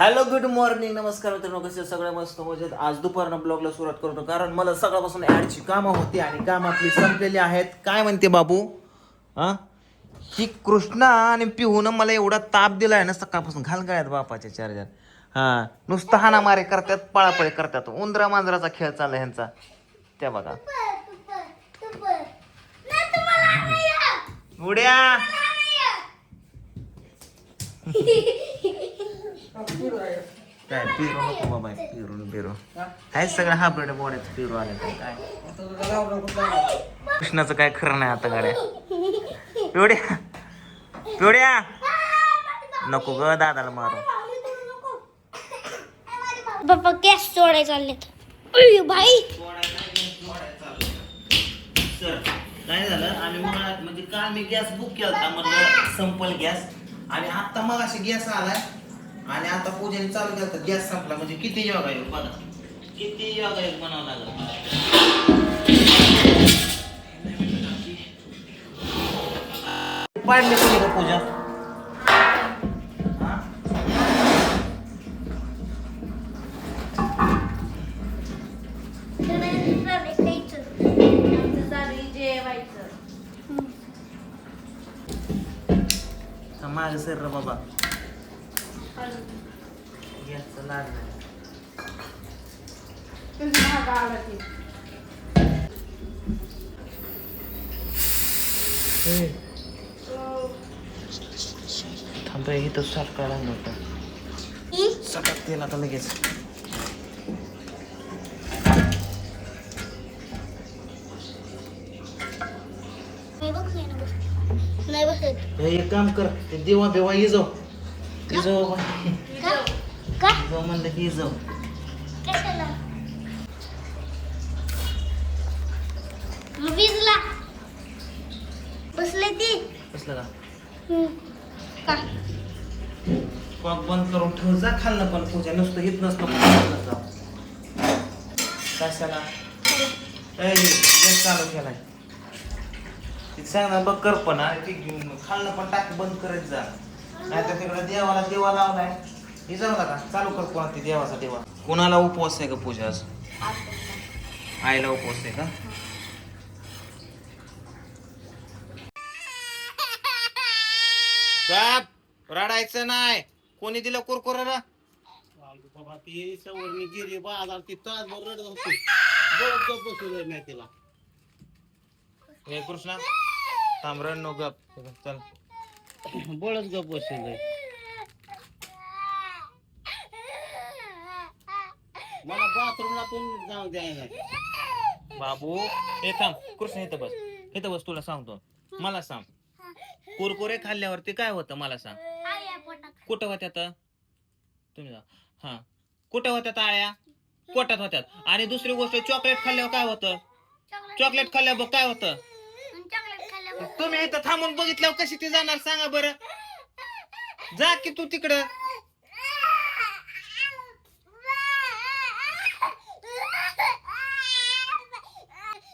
Hello good morning नमस्कार मित्रांनो कसे सगळ्या मस्त मजेत. आज दुपारनं ब्लॉगला सुरुवात करतो कारण मला सकाळपासून ॲडची कामं होती आणि काम आपली संपलेली आहेत. काय म्हणते बाबू? हा? ही कृष्णा आणि पिहून मला एवढा ताप दिलाय ना सकाळपासून घाल गळ्यात बापाच्या चार्जर हा नुसतं हाणामारे करतात पळापळी करतात. उंदरा मांजराचा खेळ चाललाय ह्यांचा. त्या बघा. उड्या. काय पिरू नको बाबा पिरून बिरू. काय सगळं हा ब्रेड बोड्यात पिरू आले काय? कृष्णाचं काय खरं नाही आता गाड्या. पिवड्या पिवड्या. नको ग दादाला मारू. पप्पा गॅस चाललेत अय्यो, भाई सर काय झालं? आम्ही म्हणजे काल मी गॅस बुक केला होता? म्हणलं संपल गॅस. आणि आता मग अशी गॅस आलाय. आणि आता पूजेने चालू केलं तर गॅस संपला. म्हणजे किती योगा योग बघा किती योगा योग म्हणावं लागलं? पाडले कोणी का पूजा? माग सर रे बाबा. गॅसचा लाड नाही. थांबतोय इथं साफ करायला लागलं होतं सकाळ तेल आता लगेच. नाही बसत हे एक काम कर ते देवा बेवा ये जाऊ. जाऊ जाऊ. म्हणलं की जाऊ. वीजला. बसले ती. कॉक बंद करून ठेव जा खाल्लं पण पूजा. नुसतं हित नसतं पण कशाला? गॅस चालू केलाय. सांग ना बघ कर पण आणि ती खाल्लं पण टाक बंद करत जा. नाही तर तिकडे देवाला देवा लावलाय हे जाऊ नका. चालू कर कोणा ती देवाचा देवा. कोणाला उपवास आहे का पूजा आज? आईला उपवास आहे का? साप रडायचं नाही. कोणी दिलं कुरकुराला? बाबा ती सवरणी गेली बाजार ती तासभर रडत होती गप गप बसू नाही तिला हे कृष्णा थांब नो गप चल. बळच गप बसेल मला बाथरूमला पण जाऊ द्यायला बाबू हे थांब. कृष्ण इथं बस. इथं बस तुला सांगतो. मला सांग. कुरकुरे खाल्ल्यावरती काय होतं? मला सांग. कुठं होत्यात तुम्ही जा. हा. कुठं होत्यात आळ्या? पोटात होत्यात. आणि दुसरी गोष्ट चॉकलेट खाल्ल्यावर काय होतं? चॉकलेट खाल्ल्यावर काय होतं? तुम्ही इथं थांबून बघितल्यावर कशी ती जाणार सांगा बरं. जा की तू तिकडं.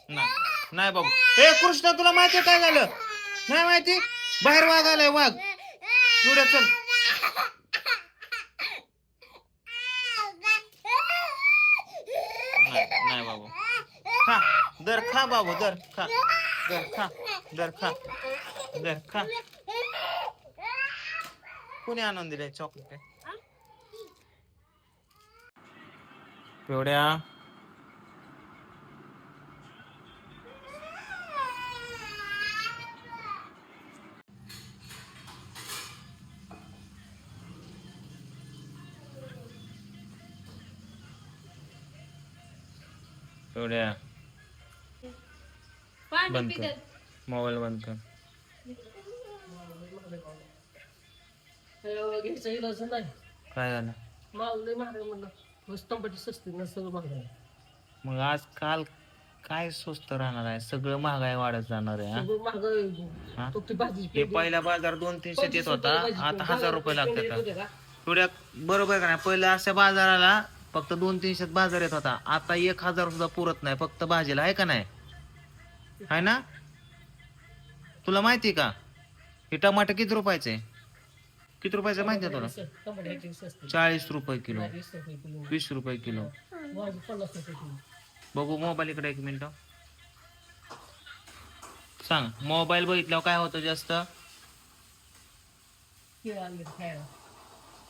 नाही नाही बाबू. ए कृष्णा तुला माहिती काय झालं? नाही माहिती? बाहेर वाघ आलाय वाघ. पुढे चल. नाही नाही बाबू. खा. दर खा बाबू दर खा. दर खा. दर खा दर खा. कोणी आणून दिले चॉकलेट पिवड्या पिवड्या बंद कर. मोबाईल बंद कर. काय झालं? आहे आहे मग आजकाल काय स्वस्त राहणार आहे? सगळं महागाई वाढत जाणार आहे हा? हा? आहे हे. पहिला बाजार दोन तीनशे येत होता. आता हजार रुपये लागतात. थोड्या बरोबर का नाही? पहिलं अशा बाजाराला फक्त दोन तीनशेत बाजार येत होता. आता एक हजार सुद्धा पुरत नाही फक्त भाजीला आहे का नाही? आहे ना? तुला माहिती का? हे टमाटर किती रुपयाचे? किती रुपयाचं माहिती आहे तुला? टमाटे चाळीस रुपये किलो. वीस रुपये किलो. बघू मोबाईल इकडे एक मिनिट. सांग मोबाईल बघितल्यावर काय होतं जास्त?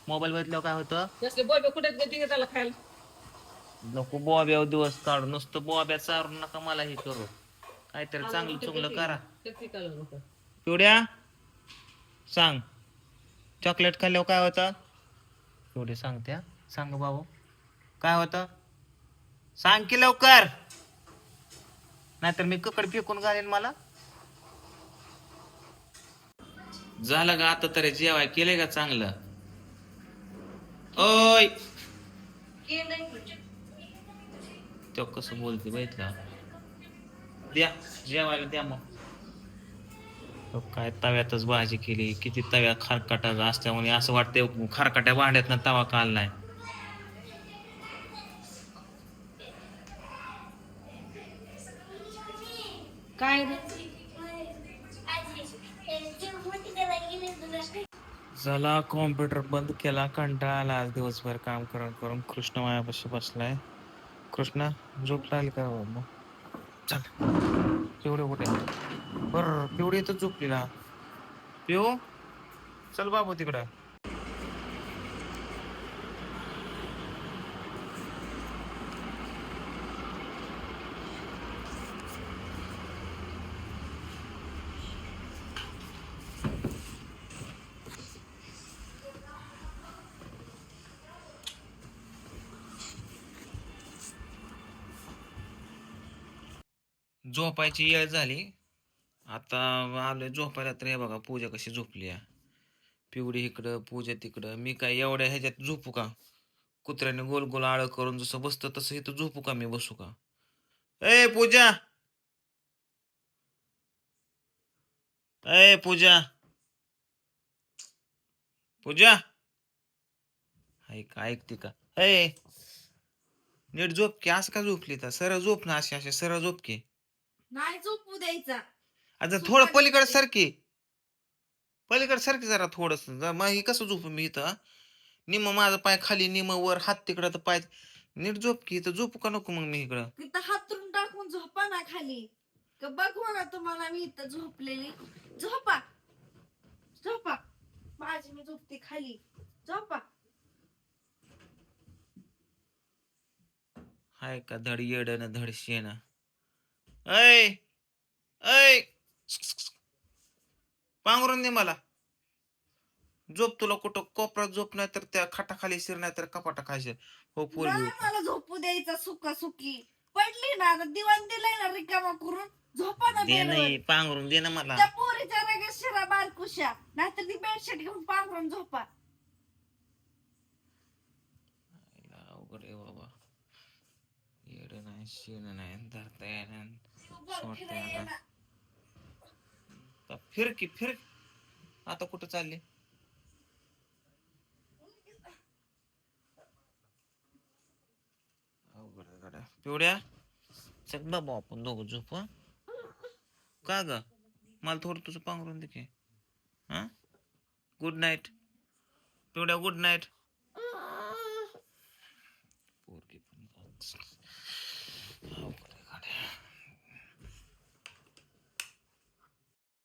मोबाईल बघितल्यावर काय होतं? नको बोब्यावर दिवस काढू नुसतं बोब्या चारू नका मला हे करू. काहीतरी चांगलं चुंगलं करा. पिवड्या सांग. चॉकलेट खाल्ल्यावर काय होतं? पिवडे सांगत्या सांग बाबू काय होतं? सांग की लवकर. नाहीतर मी ककड फेकून घालेन मला. झालं का आता तरी जेवाय केलंय का चांगलं. ओय! तो कसं बोलते बघितलं? द्या जेवायला द्या मग. काय तव्यातच भाजी केली किती तव्या खारकाटा असल्यामुळे असं वाटतंय खारकाट्या भांड्यात ना तवा काढलाय काय झाला कॉम्प्युटर बंद केला कंटाळा आला आज दिवसभर काम करून करून कृष्ण मायापाशी बसलाय. कृष्णा झोप लागली का बाबा? चल. पिवडे कुठे बर पिवडी तर झोपलेला पिऊ चल बाबू तिकडं. झोपायची येळ झाली. आता आलोय झोपायला तर हे बघा पूजा कशी झोपली आहे. पिवडी इकडं पूजा तिकडं. मी काय एवढ्या ह्याच्यात झोपू का? कुत्र्याने गोल गोल आळ करून जसं बसतं तसं इथं झोपू का मी बसू का? ए पूजा! ए पूजा! पूजा! ऐक ऐकते का? ए! नीट झोप की असं का झोपली तर? सरळ झोप ना अशी अशी सरळ झोप की. नाही झोपू द्यायचा. आता थोडं पलीकडे सरकी. पलीकडे सरकी जरा थोडस. मग ही कसं झोपू मी इथं? निम माझा पाय खाली निम वर हात तिकडं तर पाय नीट झोप की इथं झोपू का नको मग मी इकडं? तिथं हातरून टाकून झोपा ना खाली. का बघू ना तुम्हाला मी इथं झोपलेली. झोपा. झोपा. माझी मी झोपते खाली. झोपा. हाय का धड येड ना धड शेण? ऐ ऐ. पांघरून दे मला. झोप तुला कुठं? कोपऱ्यात झोप नाही तर त्या खाटाखाली शिर नाही तर कपाटा खायचे हो पोरगी. मला झोपू द्यायचा सुका सुकी पडली ना आता दिवाण दिलाय ना रिकामा करून. झोपा ना दे बेडवर. नाही पांघरून दे ना मला. त्या पोरीच्या रगत शिरा बारकुशा. नाहीतर ती बेडशीट घेऊन पांघरून झोपा. अवघड आहे बाबा. येड नाही शेण नाही धरता येणार. आता. फिर की फिर. आता कुठं चालली. पिवड्या चल बाबा आपण दोघं झोप? का ग? मला थोडं तुझं पांघरून दे की. हा? गुड नाईट पिवड्या गुड नाईट